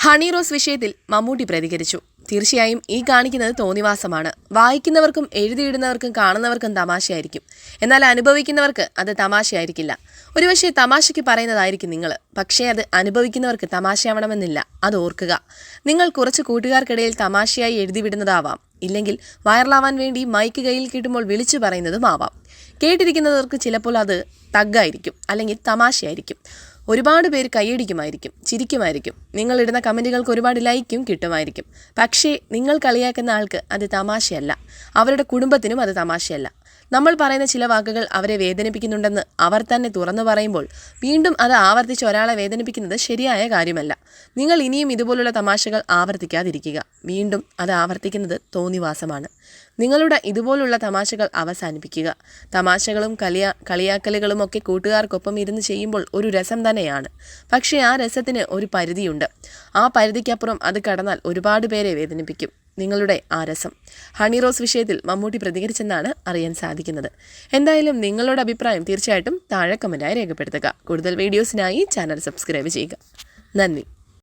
ഹണി റോസ് വിഷയത്തിൽ മമ്മൂട്ടി പ്രതികരിച്ചു. തീർച്ചയായും ഈ കാണിക്കുന്നത് തോന്നിവാസമാണ്. വായിക്കുന്നവർക്കും എഴുതിയിടുന്നവർക്കും കാണുന്നവർക്കും തമാശയായിരിക്കും. എന്നാൽ അനുഭവിക്കുന്നവർക്ക് അത് തമാശയായിരിക്കില്ല. ഒരുപക്ഷെ തമാശയ്ക്ക് പറയുന്നതായിരിക്കും നിങ്ങൾ. പക്ഷേ അത് അനുഭവിക്കുന്നവർക്ക് തമാശയാവണമെന്നില്ല. അത് ഓർക്കുക. നിങ്ങൾ കുറച്ച് കൂട്ടുകാർക്കിടയിൽ തമാശയായി എഴുതിവിടുന്നതാവാം. ഇല്ലെങ്കിൽ വൈറലാവാൻ വേണ്ടി മൈക്ക് കയ്യിൽ കിട്ടുമ്പോൾ വിളിച്ചു പറയുന്നതുമാവാം. കേട്ടിരിക്കുന്നവർക്ക് ചിലപ്പോൾ അത് തഗ്ഗായിരിക്കും. അല്ലെങ്കിൽ തമാശയായിരിക്കും. ഒരുപാട് പേര് കൈയടിക്കുമായിരിക്കും ചിരിക്കുമായിരിക്കും. നിങ്ങളിടുന്ന കമന്റുകൾക്ക് ഒരുപാട് ലൈക്കും കിട്ടുമായിരിക്കും. പക്ഷേ നിങ്ങൾ കളിയാക്കുന്ന ആൾക്ക് അത് തമാശയല്ല. അവരുടെ കുടുംബത്തിനും അത് തമാശയല്ല. നമ്മൾ പറയുന്ന ചില വാക്കുകൾ അവരെ വേദനിപ്പിക്കുന്നുണ്ടെന്ന് അവർ തന്നെ തുറന്നു പറയുമ്പോൾ വീണ്ടും അത് ആവർത്തിച്ച് ഒരാളെ വേദനിപ്പിക്കുന്നത് ശരിയായ കാര്യമല്ല. നിങ്ങൾ ഇനിയും ഇതുപോലുള്ള തമാശകൾ ആവർത്തിക്കാതിരിക്കുക. വീണ്ടും അത് ആവർത്തിക്കുന്നത് തോന്നിവാസമാണ്. നിങ്ങളുടെ ഇതുപോലുള്ള തമാശകൾ അവസാനിപ്പിക്കുക. തമാശകളും കളിയാ കളിയാക്കലുകളും ഒക്കെ കൂട്ടുകാർക്കൊപ്പം ഇരുന്ന് ചെയ്യുമ്പോൾ ഒരു രസം തന്നെയാണ്. പക്ഷേ ആ രസത്തിന് ഒരു പരിധിയുണ്ട്. ആ പരിധിക്കപ്പുറം അത് കടന്നാൽ ഒരുപാട് പേരെ വേദനിപ്പിക്കും. നിങ്ങളുടെ ആരസം രസം. ഹണി റോസ് വിഷയത്തിൽ മമ്മൂട്ടി പ്രതികരിച്ചെന്നാണ് അറിയാൻ സാധിക്കുന്നത്. എന്തായാലും നിങ്ങളുടെ അഭിപ്രായം തീർച്ചയായിട്ടും താഴെ കമന്റായി രേഖപ്പെടുത്തുക. കൂടുതൽ വീഡിയോസിനായി ചാനൽ സബ്സ്ക്രൈബ് ചെയ്യുക. നന്ദി.